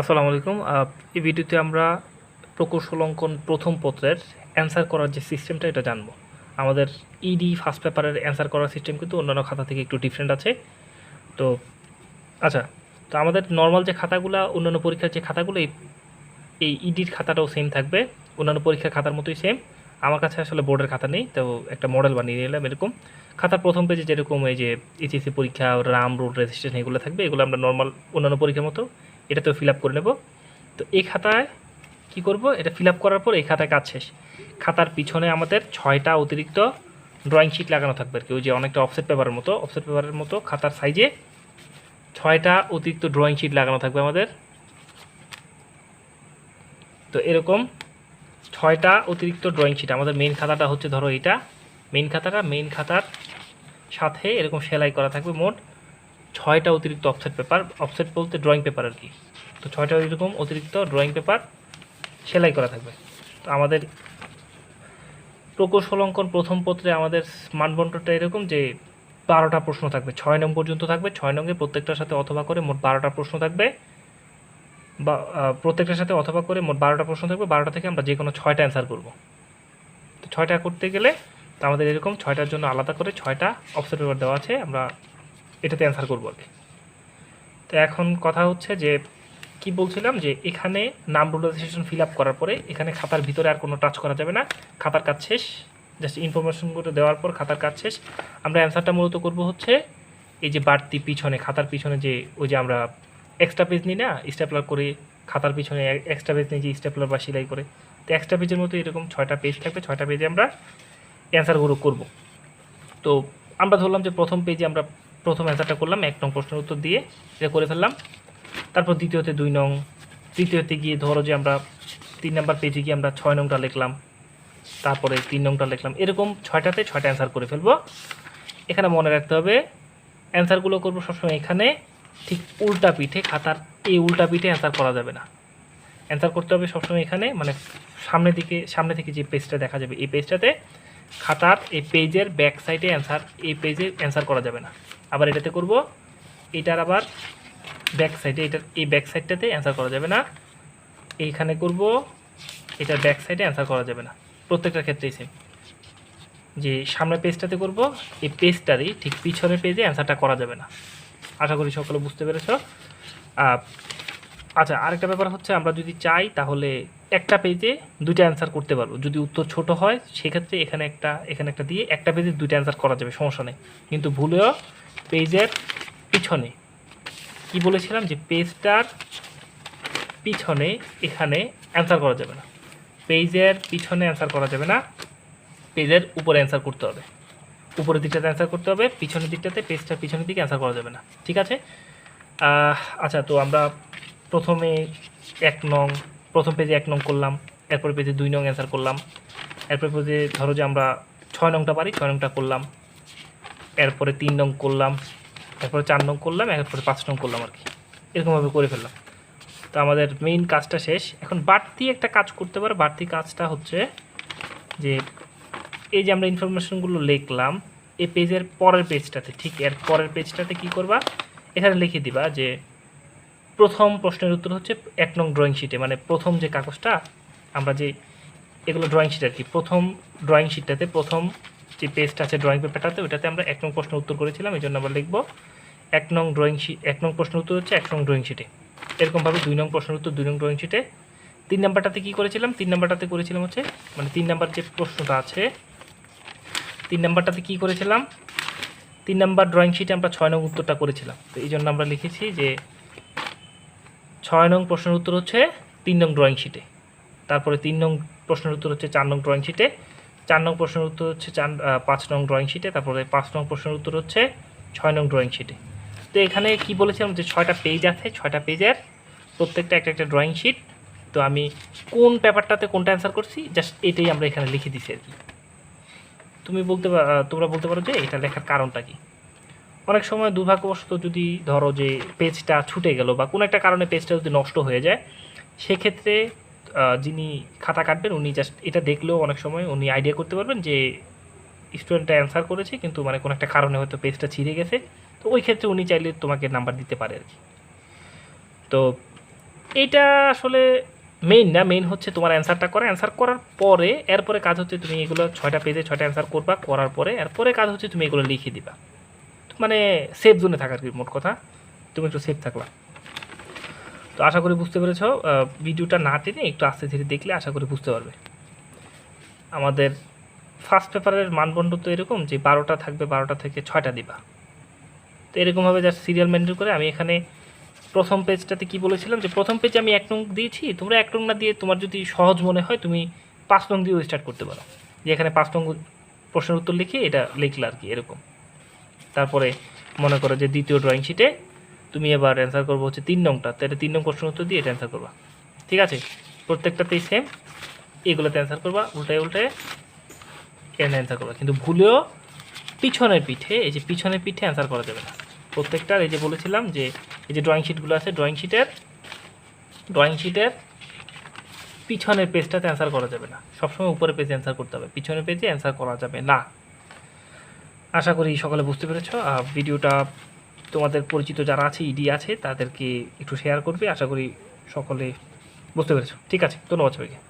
আসসালামু আলাইকুম। এই ভিডিওতে আমরা প্রকৌশল অঙ্কন প্রথম পত্রের অ্যান্সার করার যে সিস্টেমটা এটা জানব। আমাদের ইডি ফার্স্ট পেপারের অ্যান্সার করার সিস্টেম কিন্তু অন্যান্য খাতা থেকে একটু ডিফারেন্ট আছে। তো আচ্ছা তো আমাদের নর্মাল যে খাতাগুলো, অন্যান্য পরীক্ষার যে খাতাগুলো, এই এই ইডির খাতাটাও সেম থাকবে। অন্যান্য পরীক্ষার খাতার মতোই সেম আমার কাছে আসলে বোর্ডের খাতা নেই, তো একটা মডেল বানিয়ে নিলাম এরকম। খাতার প্রথম পেজে যেরকম এই যে এইচএসসি পরীক্ষা রাম রোড রেজিস্ট্রেশন এগুলো থাকবে, এগুলো আমরা নর্মাল অন্যান্য পরীক্ষার মতো এটাতেও ফিল করে নেব। তো এই খাতায় কি করব? এটা ফিল করার পর এই খাতায় কাজ শেষ। খাতার পিছনে আমাদের ছয়টা অতিরিক্ত ড্রয়িং শিট লাগানো থাকবে আর কি ওই যে অনেকটা অফসেট পেপারের মতো অফসেট পেপারের মতো খাতার সাইজে ছয়টা অতিরিক্ত ড্রয়িং শিট লাগানো থাকবে আমাদের। তো এরকম ছয়টা অতিরিক্ত ড্রয়িং শিট আমাদের মেইন খাতাটা হচ্ছে ধরো এটা মেইন খাতাটা মেইন খাতার সাথে এরকম সেলাই করা থাকবে মোট ছয়টা অতিরিক্ত অফসেট পেপার অফসেট বলতে ড্রয়িং পেপার আর কি। তো ছয়টা এরকম অতিরিক্ত ড্রয়িং পেপার সেলাই করা থাকবে। তো আমাদের প্রকৌশল অঙ্কন প্রথম পত্রে আমাদের মানবন্টনটা এরকম যে বারোটা প্রশ্ন থাকবে। ছয় নং পর্যন্ত থাকবে, ছয় নঙ্গে প্রত্যেকটার সাথে অথবা করে মোট বারোটা প্রশ্ন থাকবে। বা প্রত্যেকটার সাথে অথবা করে মোট বারোটা প্রশ্ন থাকবে, বারোটা থেকে আমরা যে কোনো ছয়টা অ্যান্সার করব। তো ছয়টা করতে গেলে তো আমাদের এরকম ছয়টার জন্য আলাদা করে ছয়টা অফসেট পেপার দেওয়া আছে। আমরা এটাতে অ্যান্সার করব আর তো এখন কথা হচ্ছে যে, কি বলছিলাম যে, এখানে নাম রুলাইজেশন ফিল আপ করার পরে, এখানে খাতার ভিতরে আর কোনো টাচ করা যাবে না। খাতার কাজ শেষ। জাস্ট ইনফরমেশনগুলো দেওয়ার পর খাতার কাজ শেষ। আমরা অ্যান্সারটা মূলত করব হচ্ছে, এই যে বাড়তি পিছনে, খাতার পিছনে যে, ওই যে আমরা এক্সট্রা পেজ নিই না স্টেপলার করে খাতার পিছনে এক্সট্রা পেজ নিই যে স্টেপলার বা সেলাই করে। তো এক্সট্রা পেজের মতো এরকম ছয়টা পেজ থাকবে। ছয়টা পেজে আমরা অ্যান্সারগুলো করব। তো আমরা ধরলাম যে প্রথম পেজে আমরা প্রথম অ্যান্সারটা করলাম, এক নং প্রশ্নের উত্তর দিয়ে এটা করে ফেললাম। তারপর দ্বিতীয়তে দুই নং, তৃতীয়তে গিয়ে ধরো যে আমরা তিন নম্বর পেজে গিয়ে আমরা ছয় নংটা লিখলাম, তারপরে তিন নংটা লিখলাম, এরকম ছয়টাতে ছয়টা অ্যান্সার করে ফেলব। এখানে মনে রাখতে হবে অ্যান্সারগুলো করব সবসময় এখানে, ঠিক উল্টা পিঠে খাতার এই উল্টা পিঠে অ্যান্সার করা যাবে না। অ্যান্সার করতে হবে সবসময় এখানে মানে সামনের দিকে, সামনে থেকে যে পেজটা দেখা যাবে, এই পেজটাতে খাতার এই পেজের ব্যাক সাইডে অ্যান্সার এই পেজে অ্যান্সার করা যাবে না। আবার এটাতে করব। এটার আবার ব্যাক সাইডে এটার, এই ব্যাক সাইডটাতে অ্যান্সার করা যাবে না। এইখানে করব, এটার ব্যাক সাইডে অ্যান্সার করা যাবে না। প্রত্যেকটা ক্ষেত্রেই সেম যে সামনের পেজটাতে করব, এই পেজটারই ঠিক পিছনের পেজে অ্যান্সারটা করা যাবে না। আশা করি সকলে বুঝতে পেরেছ। আচ্ছা আরেকটা ব্যাপার হচ্ছে আমরা যদি চাই তাহলে একটা পেজে দুইটা অ্যান্সার করতে পারব। যদি উত্তর ছোট হয়, সেক্ষেত্রে এখানে একটা এখানে একটা দিয়ে একটা পেজে দুইটা অ্যান্সার করা যাবে, সমস্যা নেই। কিন্তু ভুলেও পেজের পিছনে। কি বলেছিলাম যে পেজটার পিছনে এখানে অ্যান্সার করা যাবে না। পেজের পিছনে অ্যান্সার করা যাবে না, পেজের উপরে অ্যান্সার করতে হবে। উপরের দিকটাতে অ্যান্সার করতে হবে, পিছনের দিকটাতে পেজটার পিছনের দিকে অ্যান্সার করা যাবে না। ঠিক আছে? আচ্ছা তো আমরা প্রথমে এক নং, প্রথম পেজে এক নং করলাম, এরপর পেজে দুই নং অ্যান্সার করলাম। এরপর পেজে ধরো যে আমরা ছয় নংটা পারি, ছয় নংটা করলাম। এরপরে তিন নং করলাম, এরপরে চার নং করলাম, এরপরে পাঁচ নং করলাম আর কি। এরকমভাবে করে ফেললাম। তো আমাদের মেইন কাজটা শেষ। এখন বাড়তি একটা কাজ করতে পারে। বাড়তি কাজটা হচ্ছে যে, এই যে আমরা ইনফরমেশনগুলো লিখলাম এই পেজের পরের পেজটাতে, ঠিক এর পরের পেজটাতে কি করবা? এখানে লিখে দিবা যে, প্রথম প্রশ্নের উত্তর হচ্ছে এক নং ড্রয়িং শিটে মানে প্রথম যে কাগজটা, আমরা যে এগুলো ড্রয়িং শিট আর কি, প্রথম ড্রয়িং শিটটাতে প্রথম যে পেজটা আছে ড্রয়িং পেপারটাতে ওইটাতে আমরা এক নং প্রশ্নের উত্তর করেছিলাম, এই জন্য আমরা লিখব এক নং ড্রয়িং শিট এক নং প্রশ্নের উত্তর হচ্ছে এক নং ড্রয়িং শিটে এরকমভাবে দুই নং প্রশ্নের উত্তর, দুই নং ড্রয়িং শিটে তিন নাম্বারটাতে কী করেছিলাম? তিন নাম্বারটাতে করেছিলাম হচ্ছে মানে তিন নাম্বার যে প্রশ্নটা আছে, তিন নাম্বারটাতে কী করেছিলাম? তিন নাম্বার ড্রয়িং শিটে আমরা ছয় নং উত্তরটা করেছিলাম। তো এই জন্য আমরা লিখেছি যে ছয় নং প্রশ্নের উত্তর হচ্ছে তিন নং ড্রয়িং শিটে তারপরে তিন নং প্রশ্নের উত্তর হচ্ছে চার নং ড্রয়িং শিটে চার নং প্রশ্নের উত্তর হচ্ছে চার পাঁচ নং ড্রয়িং শিটে তারপরে পাঁচ নং প্রশ্নের উত্তর হচ্ছে ছয় নং ড্রয়িং শিটে তো এখানে কি বলেছিলাম যে ছয়টা পেজ আছে, ছয়টা পেজের প্রত্যেকটা একটা একটা ড্রয়িং শিট তো আমি কোন পেপারটাতে কোনটা অ্যান্সার করছি জাস্ট এটাই আমরা এখানে লিখে দিছি আর কি। তুমি বলতে তোমরা বলতে পারো যে এটা লেখার কারণটা কি? অনেক সময় দুর্ভাগ্যবশত যদি ধরো যে পেজটা ছুটে গেল বা কোনো একটা কারণে পেজটা যদি নষ্ট হয়ে যায়, সেক্ষেত্রে যিনি খাতা কাটবেন, উনি জাস্ট এটা দেখলেও অনেক সময় উনি আইডিয়া করতে পারবেন যে স্টুডেন্টটা অ্যান্সার করেছে, কিন্তু মানে কোনো একটা কারণে হয়তো পেজটা ছিঁড়ে গেছে। তো ওই ক্ষেত্রে উনি চাইলে তোমাকে নাম্বার দিতে পারে আর কি। তো এইটা আসলে মেইন না মেইন হচ্ছে তোমার অ্যান্সারটা করা। অ্যান্সার করার পরে, এরপরে কাজ হচ্ছে তুমি এগুলো ছয়টা পেজে ছয়টা অ্যান্সার করবা, করার পরে, এরপরে কাজ হচ্ছে তুমি এগুলো লিখে দিবা। মানে সেফ জোনে থাকার কি, মোট কথা। তুমি একটু সেফ থাকলা তো আশা করি বুঝতে পেরেছ ভিডিওটা না টেনে একটু আস্তে ধীরে দেখলে আশা করি বুঝতে পারবে। আমাদের ফার্স্ট পেপারের মানদণ্ড তো এরকম যে বারোটা থাকবে, বারোটা থেকে ছয়টা দিবা। তো এরকমভাবে জাস্ট সিরিয়াল মেনটেন করে আমি এখানে প্রথম পেজটাতে কি বলেছিলাম যে প্রথম পেজে আমি এক নং দিয়েছি, তোমরা এক নং না দিয়ে তোমার যদি সহজ মনে হয় তুমি পাঁচ নং দিয়েও স্টার্ট করতে পারো। যে এখানে পাঁচ নং প্রশ্নের উত্তর লিখে এটা লিখলে আর কি এরকম। তারপরে মনে করো যে দ্বিতীয় ড্রয়িং শিটে তুমি এবার অ্যান্সার করব হচ্ছে তিন নংটা। তাহলে তিন নং প্রশ্নের উত্তর দিয়ে এটা অ্যান্সার করবা। ঠিক আছে? প্রত্যেকটাতেই সেম এগুলোতে অ্যান্সার করবা, উল্টায় উল্টায় এখানে অ্যান্সার করবা? কিন্তু ভুলেও পিছনের পিঠে, এই যে পিছনের পিঠে অ্যান্সার করা যাবে না। প্রত্যেকটার এই যে বলেছিলাম যে, এই যে ড্রয়িং শিটগুলো আছে ড্রয়িং শিটের ড্রয়িং শিটের পিছনের পেজটাতে অ্যান্সার করা যাবে না। সবসময় উপরের পেজে অ্যান্সার করতে হবে। পিছনের পেজে অ্যান্সার করা যাবে না। আশা করি সকালে বুঝতে পেরেছ। আর ভিডিওটা তোমাদের পরিচিত যারা আছে ইডি আছে, তাদেরকে একটু শেয়ার করবে। আশা করি সকলে বুঝতে পেরেছ। ঠিক আছে, ধন্যবাদ সবাইকে।